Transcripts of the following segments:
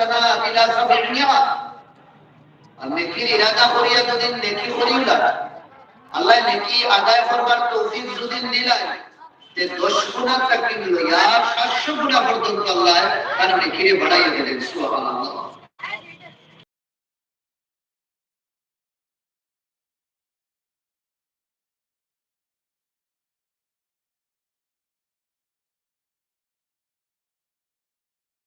ইলা সাবিনিয়া আর নেকির ইরাদা করিয়া যদি নেকি করিলা আল্লাহ নেকি আদায় করবার তৌফিক যদি দিলাই। তে দশ গুণা তাকে লইয়া সাতশো গুণা পর্যন্ত আল্লাহ তার নেকিরে বাড়াইয়া দিলেন, সুবহানাল্লাহ।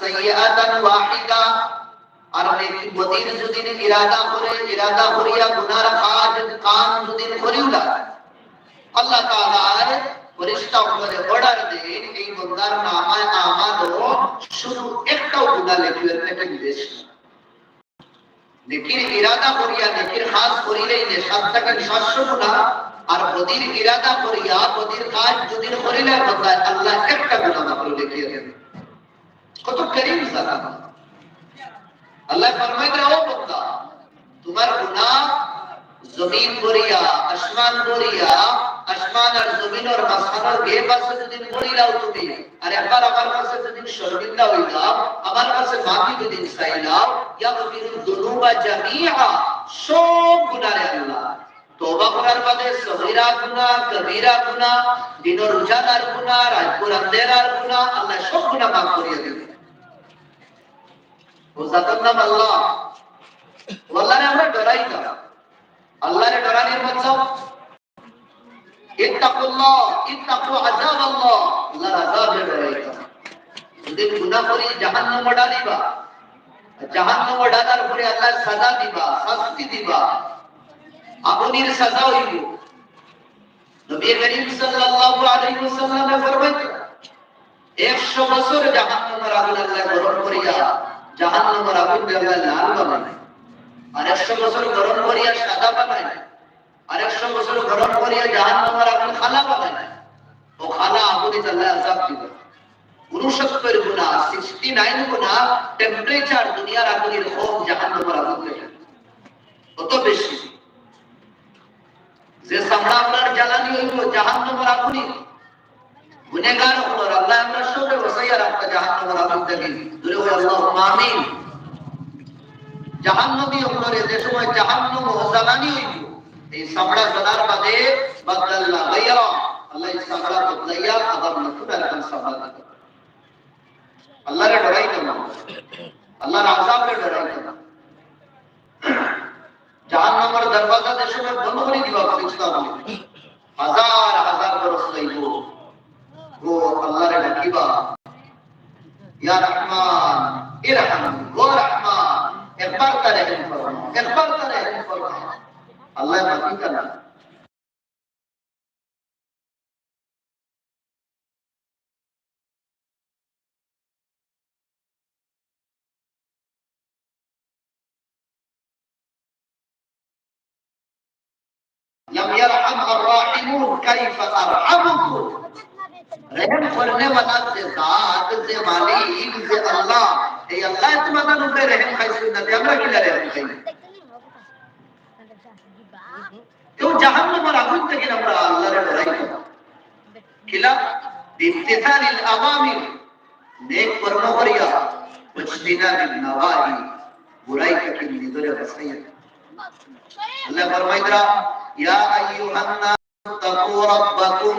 সাইয়্যাতান ওয়াহিদা। আর নেকি বদির যদি ইরাদা করে, ইরাদা করিয়া গুনার কাজ কাম যদি করিউলা আল্লাহ তাআলার ফেরেশতা উপরে অর্ডার দেন, এই বন্দার নামায় আমাদ শুধু একটাও গুনাহ লেখিবেন, এটা নির্দেশ নেকির ইরাদা করিয়া, নেকির কাজ করিলেই যে সাত টাকার সাতশো গুণা আর বদির ইরাদা করিয়া বদির কাজ যদি করিলে আল্লাহ একটা গুণা মাত্র লিখিয়ে দেন। কত করিম জানা আল্লাহ ফরমাইতে ও বন্দা তোমার গুনাহ জমিন করিয়া আসমান করিয়া আসমান আর জমিন আর মাঝখানের বে পাশে যদি পড়িলাও তুমি আর একবার আমার কাছে যদি শর্মিন্দা হইলাম আমার কাছে মাফি যদি চাইলাম ইয়াগফিরু যুনুবা জামিআ সব গুনাহে আল্লাহ তওবা করার বাদে সগীরা গুনাহ কবিরা গুনাহ দিনের উজালার গুনাহ রাতপুর আন্দেরার গুনাহ আল্লাহ সব গুনাহ মাফ করিয়ে দেবে ও সাজা দিবা, শাস্তি দিবা। আগুনের সাজা হইব। নবী করিম সাল্লাল্লাহু আলাইহি ওয়াসাল্লাম ফরমাইতেন 100 বছর জাহান্নামের আগুন আল্লাহ গরম করিয়া জাহান্নামের আগুন আল্লাহ লাল বানায় আর 100 বছর গরম করিয়া সাদা বানায় আর 100 বছর গরম করিয়া জাহান্নামের আগুন খালা বানায় ও খালা আগুনে আল্লাহ আযাব দিবে। উনসত্তর গুণা সিক্সটি নাইন গুণা টেম্পারেচার দুনিয়ার আগুনের হোম জাহান্নামের আগুন থেকে কত বেশি। যে সামরা আপনার জ্বালানি হইব, জাহান্নামের আগুনই গুনেগার হলো আল্লাহ আমরা সবে বসাইয়া রাখতে জাহান্নামের আগুন থেকে। দূরে হয়ে আল্লাহ আমিন। জাহান্নবী উপরে যে সময় জাহান্নম ও জ্বালানি হইব এই সামড়া জ্বালার বাদে বদলাল্লাহ গায়রা আল্লাহ সামড়া বদলাইয়া আদাব নতুন আরকান সামড়া আল্লাহরে ডরাইতো না। আল্লাহর আযাবরে ডরাইতো না। জাহান্নামের দরওয়াজা সময় বন্ধ করে দিবা ফেরেশতা riba. Ya Rahman, Irham, Ya Rahman, Irfarta deh, Irfarta Allah matikan lah. Yang yarham ar-rahimun kaifa arhamukum रहम करने वाला से जात से मालिक, से अल्लाह। ए अल्लाह इस मदद उनके रहम का सुन्नत है अल्लाह की रहम है तो जहन्नम और अगुन तक हमरा अल्लाह रे लड़ाई खिला इम्तिसाल अल अवामिर नेक कर्म करिया वजदिना बिन नवाही। बुराई के निदरे बसैया अल्लाह फरमाइदरा या अय्युहन्नास तकू रब्बकुम।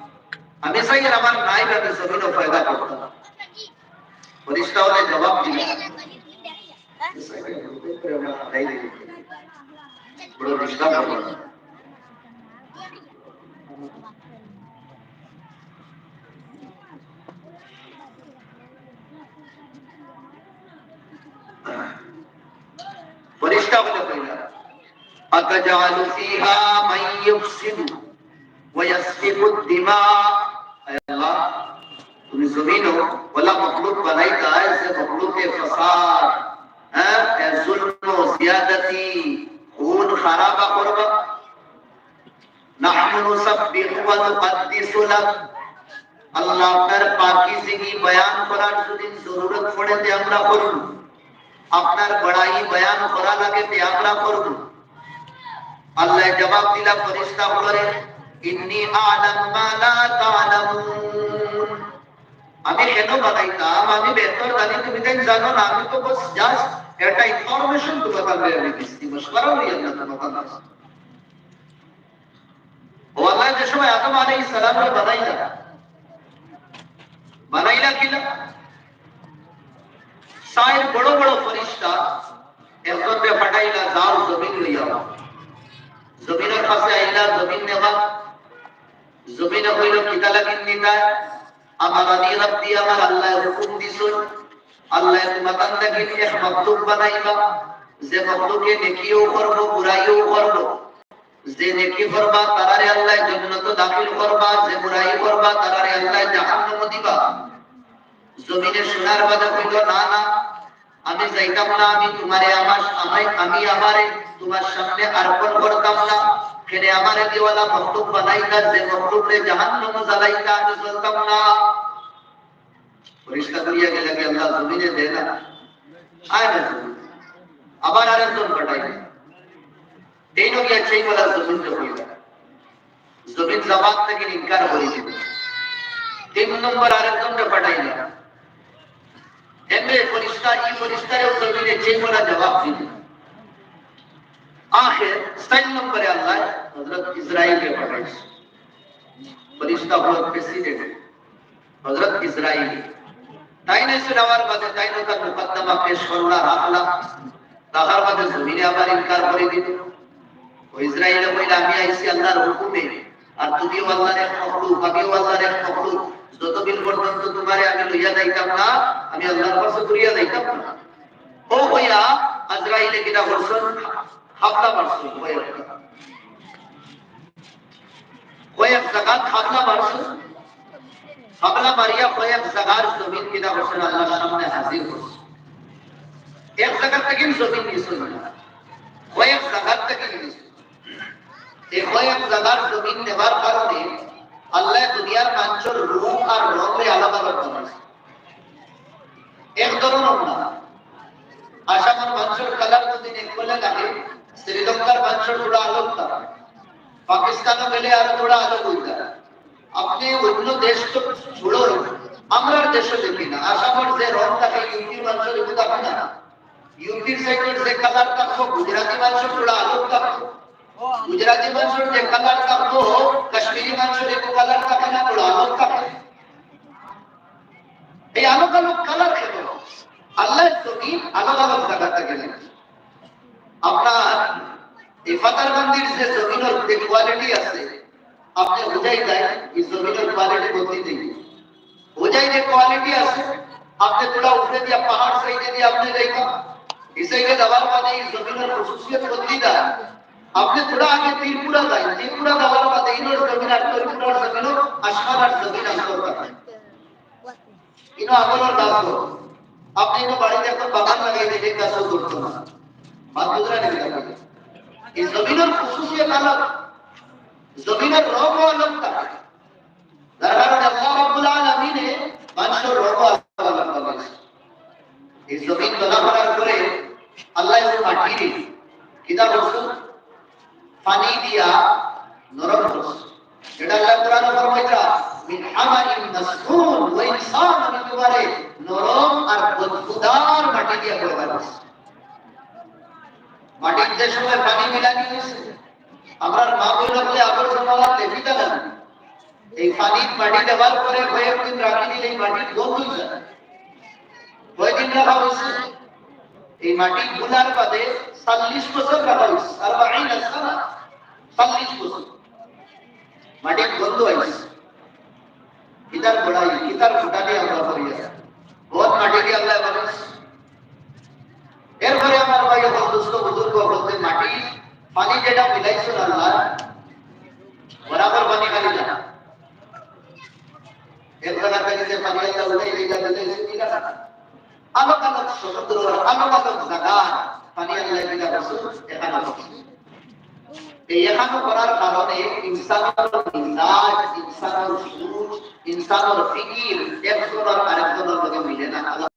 हमेशा ये रवा नाई करते सभी लोग फ़ायदा करते फरिश्ता ने जवाब दिया। बड़ो रिश्ता बना फरिश्ता को कहना अतजालु फीहा मन युफसिदु वयस्फिकु दिमा अल्लाह तुम ज़मीन हो वाला मखलूक बनाई का है इसे मखलूक के फसाद है जुल्म व ज्यादती खून खराबा कुर्बा नहनु नुसब्बिहु व नुकद्दिसु लक আল্লাহ আপনার পাকিজিগি বয়ান করার যদি জরুরত পড়ে তে আমরা করব আপনার বড়াই বয়ান করা লাগে তে আমরা করব আল্লাহ জবাব দিলা ফেরেশতা বলে ইন্নী আলাম মা লা তা'লামুন। আমি কেন বানাইতাম? আমি বেহতর জানি, তুমি দেন জানো না, আমি তো বস জাস্ট একটা ইনফরমেশন লইয়া জমিনের কাছে আইলা, জমিন নেওয়া। জমিনে হইল কিতা লাগিন আমার আনি রাব্বি, আমার আল্লাহ হুকুম দিছুন। আল্লাহ তোমাকান লাগিন এক মাকলুক বানাইবা যে মাকলুকে নেকিও করব, বুরাইও করব। যে নেকি করবা, তারারে আল্লাহ জান্নাত দাখিল করবা। যে বুরাই করবা, তারারে আল্লাহ জাহান্নাম দিবা। জমিনে সোনার বাদা কইল না না। আমি যাইতাম না, আমি তোমারে আমার আমি আমি আমারে তোমার সামনে অর্পণ করতাম না। kene amara di wala makhluk malaikat dan makhluk re jahannam zalaika nusaltamna फरिश्ता दुनिया के लगे अल्लाह जमीने देना आए ना अबार आ रहे तुम कटाई तीनों की अच्छाई वाला ज़मीन का हुई ज़मीन जमात तक इनकार हो रही थी तीन नंबर आ रहे तुम का कटाई ना एमए फरिश्ता ये फरिश्ता है जमीने चेक वाला जवाब दी দিবে আখের চার নম্বরে আল্লাহ হযরত ইসরাইলকে পাঠাইছে ফরিস্তা হলো প্রেসিডেন্ট হযরত ইসরাইল তাই না সুনাওয়ার বাদে তাই না তার মুকদ্দমা পেশ করলা রাখলা তাহার বাদে জমিনে আবার ইনকার করে দিল ও ইসরাইল কইলা আমি আইছি আল্লাহর হুকুমে আর তুমিও আল্লাহর এক মখলুক আমিও আল্লাহর এক মখলুক যতদিন পর্যন্ত তোমারে আমি লইয়া যাইতাম না আমি আল্লাহর কাছে করিয়া যাইতাম না ও হইয়া আজরাইলে কিনা করছেন হামলা মারছেন কয়েক জায়গাত হামলা মারছেন হামলা মারিয়া কয়েক জায়গার জমিন কিনা করছেন আল্লাহর আল্লাহ দুনিয়ার মানুষের রূপ আর রঙে আলাদা আলাদা এক ধরনের আসামের মানুষের কালার যদি দেখলে লাগে মানুষের থোড়া আলোক তারা পাকিস্তানও গেলে আরও থোড়া আলোক হইতা আপনি অন্য দেশ তো ছোড়ো আমরা দেশে দেখি না। আসামের যে রং থাকে ইউপির মানুষের এগুলো থাকে না। ইউপির সাইডের যে কালার থাকব গুজরাটি মানুষের থোড়া আলোক থাকব গুজরাটি মানুষের যে কালার থাকব কাশ্মীরি মানুষের এক কালার থাকে না থোড়া আলোক থাকে এই আলোক আলোক কালার কেন? আল্লাহ জমিন আলাদা আলাদা জায়গা থেকে নিয়েছে। আপনার এই ফাতারবন্দির যে জমিনের যে কোয়ালিটি আছে আপনি বুঝাই যায় এই জমিনের কোয়ালিটি বদলি দিই বুঝাই যে কোয়ালিটি আছে আপনি थोड़ा উপরে দিয়া পাহাড় সাইডে দিয়ে আপনি দেখো এই সাইডে যাওয়ার বাদে এই জমিনের খুশুসিয়ত বদলি দেয় আপনি थोड़ा আগে ত্রিপুরা যাই ত্রিপুরা যাওয়ার বাদে ইনোর জমিন আর ত্রিপুরার জমিন আসমান আর জমিন আসর কথা ইনো আগলের দাস আপনি ইনো বাড়িতে এখন বাগান লাগাই দিয়ে এই কাজও করতো না বাদ বুঝরা নেই লাগে এই জমিনের খুশুসিয়ত আলাদা জমিনের রব আলাদা যার কারণে আল্লাহ রাব্বুল আলামিনে এই জমিন তলা করার আল্লাহ মাটি কিদা মাটির যে সময় পানি মিলানি হয়েছে আমরা মা বললামকে আবর্জনালা দেবি দিলাম এই পানি মাটি দেওয়ার পরে কয়েকদিন রাখি দিলে এই মাটির গন্ধ যায় কয়েকদিন রাখা হয়েছে এই মাটি গুলার বাদে চল্লিশ বছর রাখা হয়েছে আর বাড়ি না চল্লিশ বছর মাটির গন্ধ হয়েছে ইতার গোড়াই ইতার ফুটাতে আমরা পানি যেটা মিলাইছো আল্লাহ বরাবর পানি খালি না এক জায়গা থেকে যে পানি আইলা ওটা এই জায়গা থেকে মিলা না আমাকে না সমুদ্র আমাকে না জায়গা পানি আইলা মিলা বসু এখানে এই এখানে করার কারণে ইনসানের মিজাজ ইনসানের সুর ইনসানের ফিকির একজনের আরেকজনের লগে মিলে না